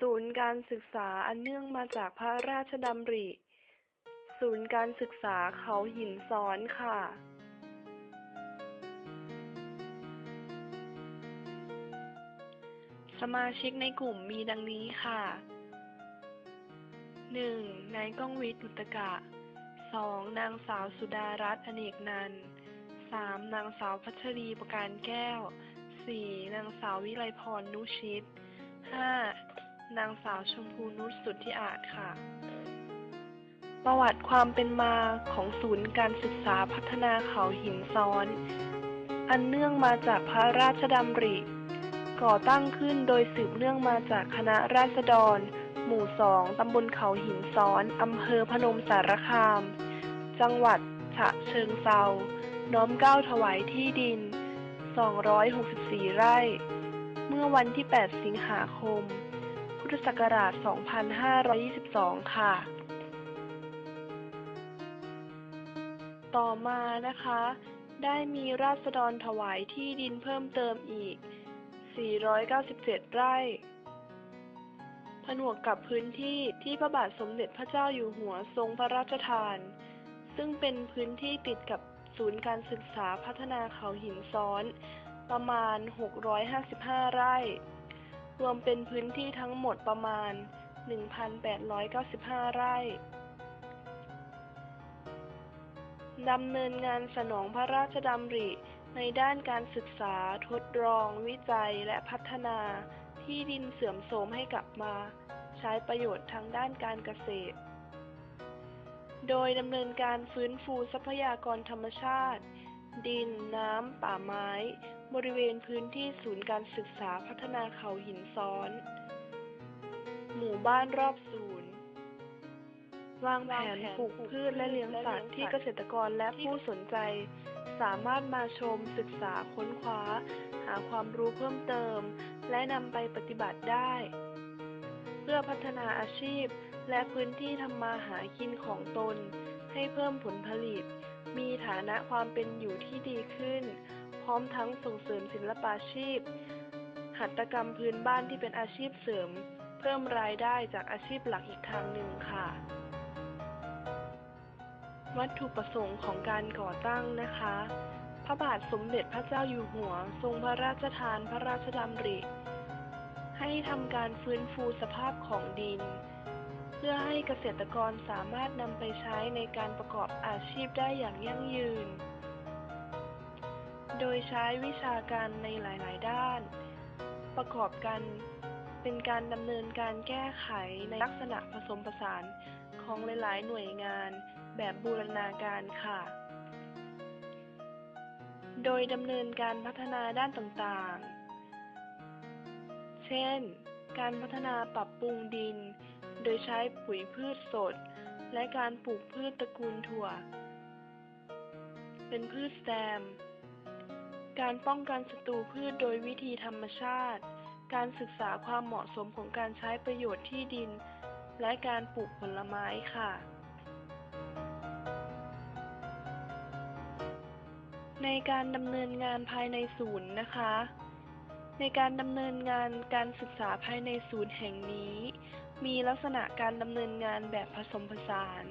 ศูนย์การศึกษาอันเนื่องมาจากพระราชดำริ ศูนย์การศึกษาเขาหินซ้อนค่ะ สมาชิกในกลุ่มมีดังนี้ค่ะ 1. นายก้องวิทย์อุตกะ 2. นางสาวสุดารัตน์อเนกนัน 3. นางสาวพัชรีประการแก้ว 4. นางสาววิไลพรนุชิต 5. นางสาวชมพูนุชสุทธิอาจค่ะ ประวัติความเป็นมาของศูนย์การศึกษาพัฒนาเขาหินซ้อน อันเนื่องมาจากพระราชดำริ ก่อตั้งขึ้นโดยสืบเนื่องมาจากคณะราษฎร หมู่สองตำบลเขาหินซ้อนอำเภอพนมสารคาม จังหวัดฉะเชิงเซา น้อมเกล้าถวายที่ดิน 264 ไร่ เมื่อวันที่ 8 สิงหาคม ทธศักราช 2522 ค่ะ ต่อมานะคะ ได้มีราษฎรถวายที่ดินเพิ่มเติมอีก 497 ไร่ ผนวกกับพื้นที่ที่พระบาทสมเด็จพระเจ้าอยู่หัวทรงพระราชทาน ซึ่งเป็นพื้นที่ติดกับศูนย์การศึกษาพัฒนาเขาหินซ้อน ประมาณ 655 ไร่ รวมเป็นพื้นที่ทั้งหมดประมาณ 1,895 ไร่ดำเนินงานสนองพระราชดำริในด้านการศึกษาทดลอง วิจัยและพัฒนาที่ดินเสื่อมโทรมให้กลับมา ใช้ประโยชน์ทางด้านการเกษตร โดยดำเนินการฟื้นฟูทรัพยากรธรรมชาติ ดิน น้ำ ป่าไม้ บริเวณพื้นที่ศูนย์การศึกษาพัฒนาเขาหินซ้อน หมู่บ้านรอบศูนย์ วางแผนปลูกพืชและเลี้ยงสัตว์ที่เกษตรกรและผู้สนใจ สามารถมาชมศึกษาค้นคว้า หาความรู้เพิ่มเติม และนำไปปฏิบัติได้ เพื่อพัฒนาอาชีพและพื้นที่ทำมาหากินของตนให้เพิ่มผลผลิต มีฐานะความเป็นอยู่ที่ดีขึ้น พร้อมทั้งส่งเสริมศิลปาชีพ หัตถกรรมพื้นบ้านที่เป็นอาชีพเสริม เพิ่มรายได้จากอาชีพหลักอีกทางหนึ่งค่ะ วัตถุประสงค์ของการก่อตั้งนะคะ พระบาทสมเด็จพระเจ้าอยู่หัว ทรงพระราชทานพระราชดำริ ให้ทำการฟื้นฟูสภาพของดิน พื่อให้เกษตรกรสามารถนำไปใช้ในการประกอบอาชีพได้อย่างยั่งยืน โดยใช้วิชาการในหลาย ๆ ด้าน ประกอบกันเป็นการดำเนินการแก้ไขในลักษณะผสมผสานของหลาย ๆ หน่วยงานแบบบูรณาการค่ะ โดยดำเนินการพัฒนาด้านต่าง ๆ เช่น การพัฒนาปรับปรุงดิน โดยใช้ปุ๋ยพืชสด และการปลูกพืชตระกูลถั่ว เป็นพืชแซม การป้องกันศัตรูพืชโดยวิธีธรรมชาติ การศึกษาความเหมาะสมของการใช้ประโยชน์ที่ดิน และการปลูกผลไม้ค่ะ ในการดำเนินงานภายในศูนย์นะคะในการดำเนินงานการศึกษาภายในศูนย์แห่งนี้ มีลักษณะการดำเนินงานแบบผสมผสาน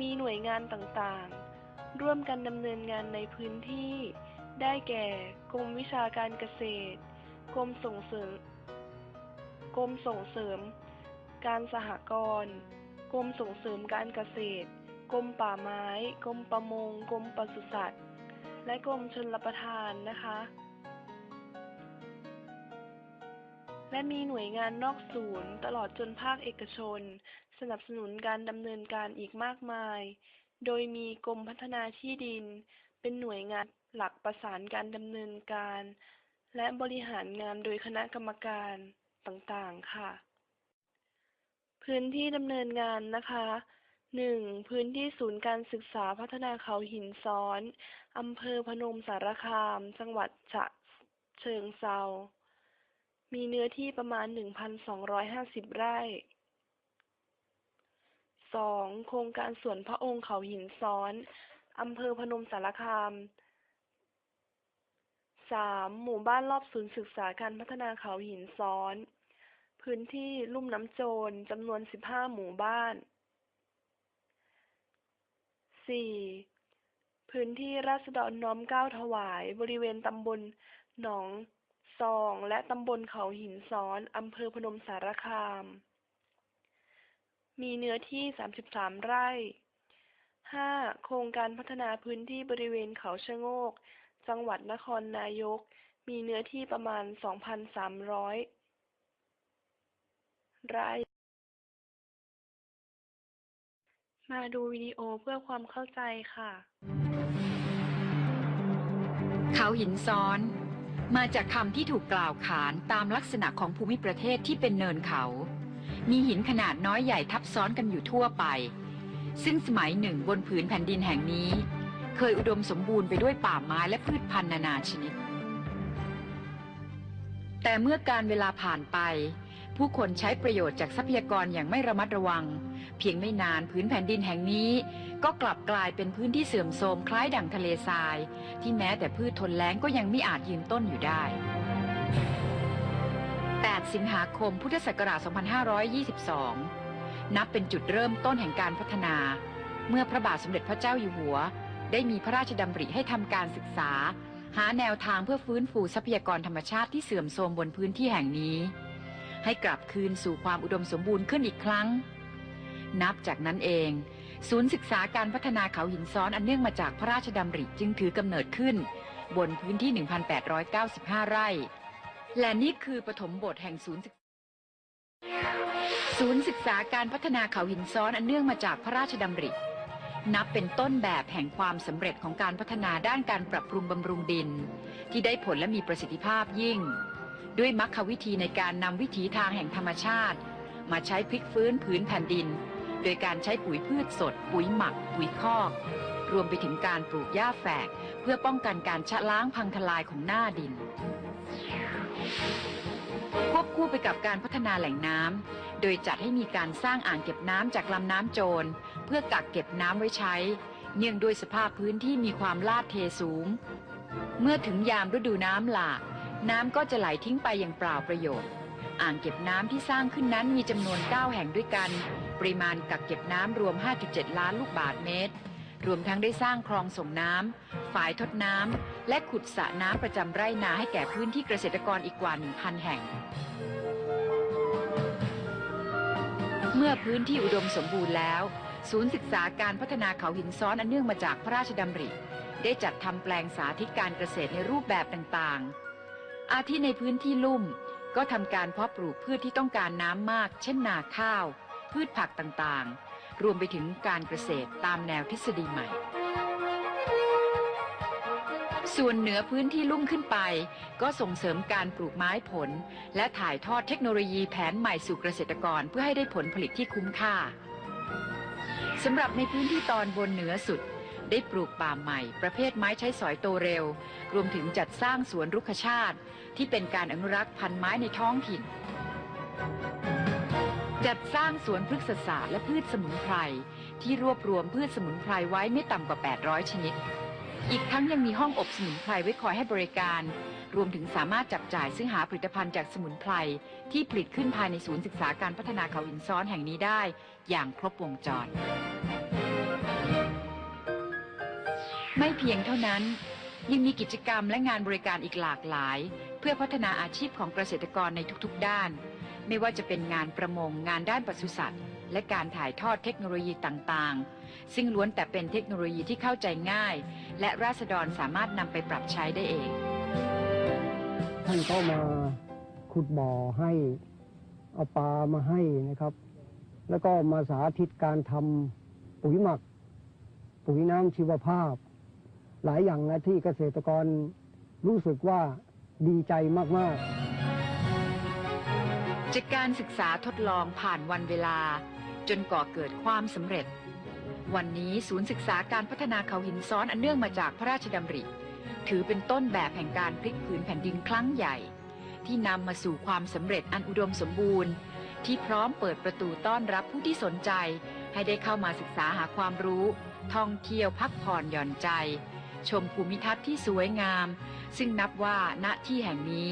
มีหน่วยงานต่างๆ ร่วมกันดำเนินงานในพื้นที่ ได้แก่ กรมวิชาการเกษตร กรมส่งเสริม กรมส่งเสริม การสหกรณ์กรมส่งเสริมการเกษตร กรมป่าไม้ กรมประมง กรมปศุสัตว์ และกรมชลประทานนะคะ และมีหน่วยงานนอกศูนย์ ตลอดจนภาคเอกชน สนับสนุนการดำเนินการอีกมากมาย โดยมีกรมพัฒนาที่ดิน เป็นหน่วยงานหลักประสานการดำเนินการ และบริหารงานโดยคณะกรรมการต่างๆ ค่ะ พื้นที่ดำเนินงานนะคะหนึ่งพื้นที่ศูนย์การศึกษาพัฒนาเขาหินซ้อน อำเภอพนมสารคาม จังหวัดฉะเชิงเซา มีเนื้อที่ประมาณ 1,250 ไร่สองโครงการสวนพระองค์เขาหินซ้อน อำเภอพนมสารคามสามหมู่บ้านรอบศูนย์ศึกษาการพัฒนาเขาหินซ้อน พื้นที่ลุ่มน้ำโจรจำนวน 15 หมู่บ้าน 4. พื้นที่ราษฎรน้อมเก้าถวาย บริเวณตำบลหนอง ซองและตำบลเขาหินซ้อนอำเภอพนมสารคาม มีเนื้อที่ 33 ไร่ 5. โครงการพัฒนาพื้นที่บริเวณเขาชะโงก จังหวัดนครนายก มีเนื้อที่ประมาณ 2,300 ไร่ มาดูวิดีโอเพื่อความเข้าใจค่ะ เขาหินซ้อน มาจากคำที่ถูกกล่าวขานตามลักษณะของภูมิประเทศที่เป็นเนินเขา มีหินขนาดน้อยใหญ่ทับซ้อนกันอยู่ทั่วไป ซึ่งสมัยหนึ่งบนผืนแผ่นดินแห่งนี้ เคยอุดมสมบูรณ์ไปด้วยป่าไม้และพืชพันธุ์นานาชนิด แต่เมื่อการเวลาผ่านไป ผู้คนใช้ประโยชน์จากทรัพยากรอย่างไม่ระมัดระวัง เพียงไม่นานผืนแผ่นดินแห่งนี้ ก็กลับกลายเป็นพื้นที่เสื่อมโทรมคล้ายดั่งทะเลทราย ที่แม้แต่พืชทนแล้งก็ยังไม่อาจยืนต้นอยู่ได้ 8 สิงหาคมพุทธศักราช 2522 นับเป็นจุดเริ่มต้นแห่งการพัฒนา เมื่อพระบาทสมเด็จพระเจ้าอยู่หัว ได้มีพระราชดำริให้ทำการศึกษา หาแนวทางเพื่อฟื้นฟูทรัพยากรธรรมชาติที่เสื่อมโทรมบนพื้นที่แห่งนี้ให้กลับคืนสู่ความอุดมสมบูรณ์ขึ้นอีกครั้ง นับจากนั้นเอง ศูนย์ศึกษาการพัฒนาเขาหินซ้อนอันเนื่องมาจากพระราชดำริจึงถือกำเนิดขึ้น บนพื้นที่ 1,895 ไร่ และนี่คือปฐมบทแห่งศูนย์ศึกศูนย์ศึกษาการพัฒนาเขาหินซ้อนอันเนื่องมาจากพระราชดำริ นับเป็นต้นแบบแห่งความสำเร็จของการพัฒนาด้านการปรับปรุงบำรุงดิน ที่ได้ผลและมีประสิทธิภาพยิ่ง ด้วยมรรควิธีในการนำวิถีทางแห่งธรรมชาติ มาใช้พลิกฟื้นผืนแผ่นดิน โดยการใช้ปุ๋ยพืชสด ปุ๋ยหมัก ปุ๋ยคอก รวมไปถึงการปลูกหญ้าแฝก เพื่อป้องกันการชะล้างพังทลายของหน้าดิน ควบคู่ไปกับการพัฒนาแหล่งน้ำโดยจัดให้มีการสร้างอ่างเก็บน้ำจากลำน้ำโจร เพื่อกักเก็บน้ำไว้ใช้ เนื่องด้วยสภาพพื้นที่มีความลาดเทสูง เมื่อถึงยามฤดูน้ำหลากน้ำก็จะไหลทิ้งไปอย่างเปล่าประโยชน์ อ่างเก็บน้ำที่สร้างขึ้นนั้นมีจำนวน 9 แห่งด้วยกัน ปริมาณกักเก็บน้ำรวม 5.7 ล้านลูกบาศก์เมตร รวมทั้งได้สร้างคลองส่งน้ำฝายทดน้ำ และขุดสระน้ำประจำไร่นาให้แก่พื้นที่เกษตรกรอีกกว่า 1,000 แห่ง เมื่อพื้นที่อุดมสมบูรณ์แล้ว ศูนย์ศึกษาการพัฒนาเขาหินซ้อนอันเนื่องมาจากพระราชดำริ ได้จัดทำแปลงสาธิตการเกษตรในรูปแบบต่างๆ อาทิในพื้นที่ลุ่มก็ทำการเพาะปลูกพืชที่ต้องการน้ำมาก เช่นนาข้าว พืชผักต่างๆ รวมไปถึงการเกษตรตามแนวทฤษฎีใหม่ ส่วนเหนือพื้นที่ลุ่มขึ้นไป ก็ส่งเสริมการปลูกไม้ผล และถ่ายทอดเทคโนโลยีแผนใหม่สู่เกษตรกรเพื่อให้ได้ผลผลิตที่คุ้มค่าสำหรับในพื้นที่ตอนบนเหนือสุดได้ปลูกป่าใหม่ ประเภทไม้ใช้สอยโตเร็ว รวมถึงจัดสร้างสวนรุกขชาติ ที่เป็นการอนุรักษ์พันธุ์ไม้ในท้องถิ่น จัดสร้างสวนพฤกษศาสตร์และพืชสมุนไพร ที่รวบรวมพืชสมุนไพรไว้ไม่ต่ำกว่า 800 ชนิด อีกทั้งยังมีห้องอบสมุนไพรไว้คอยให้บริการ รวมถึงสามารถจับจ่ายซื้อหาผลิตภัณฑ์จากสมุนไพร ที่ผลิตขึ้นภายในศูนย์ศึกษาการพัฒนาเขาหินซ้อนแห่งนี้ได้ อย่างครบวงจร ไม่เพียงเท่านั้นยังมีกิจกรรมและงานบริการอีกหลากหลาย เพื่อพัฒนาอาชีพของเกษตรกรในทุกๆด้าน ไม่ว่าจะเป็นงานประมงงานด้านปศุสัตว์ และการถ่ายทอดเทคโนโลยีต่างๆ ซึ่งล้วนแต่เป็นเทคโนโลยีที่เข้าใจง่าย และราษฎรสามารถนำไปปรับใช้ได้เอง ท่านก็มาขุดบ่อให้เอาปลามาให้นะครับ แล้วก็มาสาธิตการทำปุ๋ยหมัก ปุ๋ยน้ำชีวภาพ หลายอย่างนะที่เกษตรกรรู้สึกว่าดีใจมาก ๆ จากการศึกษาทดลองผ่านวันเวลา จนก่อเกิดความสำเร็จ วันนี้ศูนย์ศึกษาการพัฒนาเขาหินซ้อนอันเนื่องมาจากพระราชดำริ ถือเป็นต้นแบบแห่งการพลิกผืนแผ่นดินครั้งใหญ่ ที่นำมาสู่ความสำเร็จอันอุดมสมบูรณ์ ที่พร้อมเปิดประตูต้อนรับผู้ที่สนใจ ให้ได้เข้ามาศึกษาหาความรู้ ท่องเที่ยวพักผ่อนหย่อนใจ ชมภูมิทัศน์ที่สวยงาม ซึ่งนับว่าณที่แห่งนี้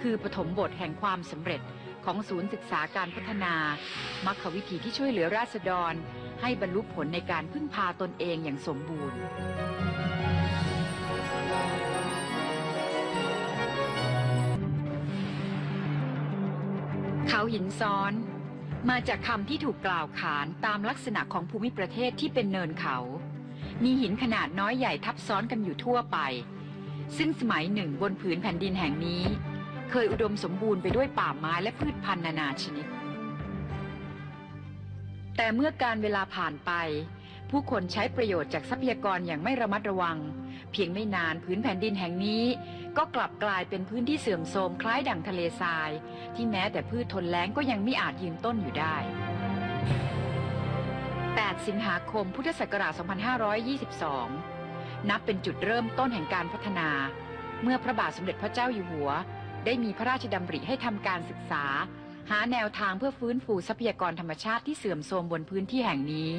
คือปฐมบทแห่งความสำเร็จ ของศูนย์ศึกษาการพัฒนา มักควิธีที่ช่วยเหลือราษฎร ให้บรรลุผลในการพึ่งพาตนเองอย่างสมบูรณ์เขาหินซ้อน มาจากคำที่ถูกกล่าวขานตามลักษณะของภูมิประเทศที่เป็นเนินเขา มีหินขนาดน้อยใหญ่ทับซ้อนกันอยู่ทั่วไป ซึ่งสมัยหนึ่งบนผืนแผ่นดินแห่งนี้ เคยอุดมสมบูรณ์ไปด้วยป่าไม้และพืชพันธุ์นานาชนิด แต่เมื่อการเวลาผ่านไป ผู้คนใช้ประโยชน์จากทรัพยากรอย่างไม่ระมัดระวัง เพียงไม่นานผืนแผ่นดินแห่งนี้ ก็กลับกลายเป็นพื้นที่เสื่อมโทรมคล้ายดั่งทะเลทราย ที่แม้แต่พืชทนแล้งก็ยังไม่อาจยืนต้นอยู่ได้ 8 สิงหาคมพุทธศักราช 2522 นับเป็นจุดเริ่มต้นแห่งการพัฒนา เมื่อพระบาทสมเด็จพระเจ้าอยู่หัว ได้มีพระราชดำริให้ทำการศึกษา หาแนวทางเพื่อฟื้นฟูทรัพยากรธรรมชาติที่เสื่อมโทรมบนพื้นที่แห่งนี้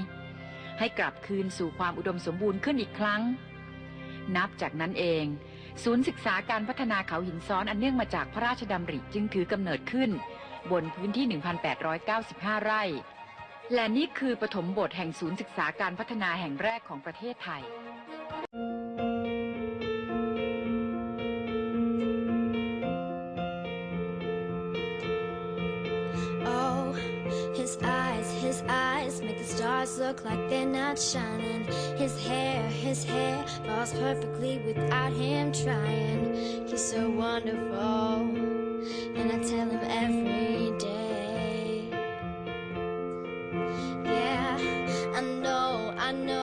ให้กลับคืนสู่ความอุดมสมบูรณ์ขึ้นอีกครั้ง นับจากนั้นเอง ศูนย์ศึกษาการพัฒนาเขาหินซ้อนอันเนื่องมาจากพระราชดำริจึงถือกำเนิดขึ้น บนพื้นที่ 1,895 ไร่ และนี่คือปฐมบทแห่งศูนย์ศึกษาการพัฒนาแห่งแรกของประเทศไทย look like they're not shining. His hair, his hair falls perfectly without him trying. He's so wonderful, and I tell him every